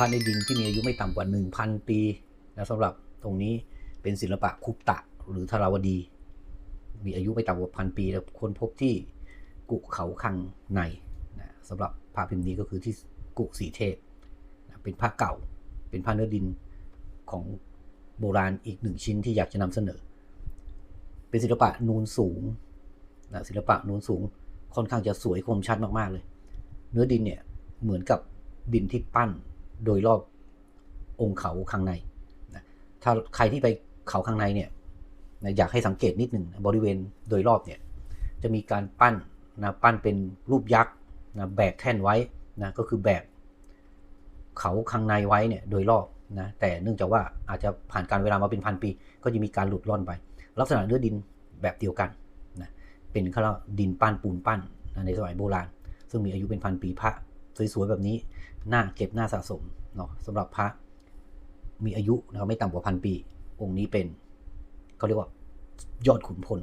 ระในดินที่มีอายุไม่ต่ำกว่า 1,000 ปีนะสำหรับตรงนี้เป็นศิลปะคุปตะหรือธาราวดี มีอายุไม่ต่ำกว่าพันปีแล้วค้นพบที่กุเขาคังในนะสำหรับพระพิมพ์นี้ก็คือที่กุสีเทพนะเป็นพระเก่า เป็นพระเนื้อดินของโบราณอีกหนึ่งชิ้นที่อยากจะนำเสนอ เป็นศิลปะนูนสูงนะศิลปะนูนสูงค่อนข้างจะสวยคมชัดมากๆเลย เนื้อดินเนี่ยเหมือนกับดินที่ปั้น โดยรอบองค์เขาข้างในนะถ้าใครที่ไปเขาข้างในเนี่ยนะอยากให้สังเกตนิดหนึ่งนะบริเวณโดยรอบเนี่ยจะมีการปั้นนะปั้นเป็นรูปยักษ์นะแบกแท่นไว้นะก็คือแบกเขาข้างในไว้เนี่ยโดยรอบนะแต่เนื่องจากว่าอาจจะผ่านการเวลามาเป็นพันปี ก็จะมีการหลุดร่อนไป ลักษณะเนื้อดินแบบเดียวกันนะเป็นเขาวดินปั้นปูนปั้นนะในสมัยโบราณ ซึ่งมีอายุเป็นพันปีพระ สวยๆแบบนี้น่าเก็บน่าสะสมเนาะสำหรับพระมีอายุนะครับไม่ต่ำกว่าพันปี องค์นี้เป็นเขาเรียกว่ายอดขุนพล